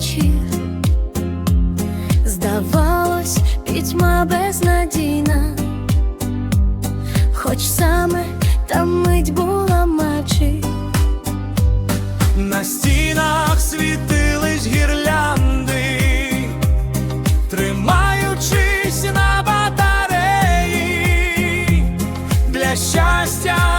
вечір, здавалось, пітьма безнадійна, хоч саме та мить була мачі, на стінах світились гірлянди, тримаючись на батареї. Для щастя.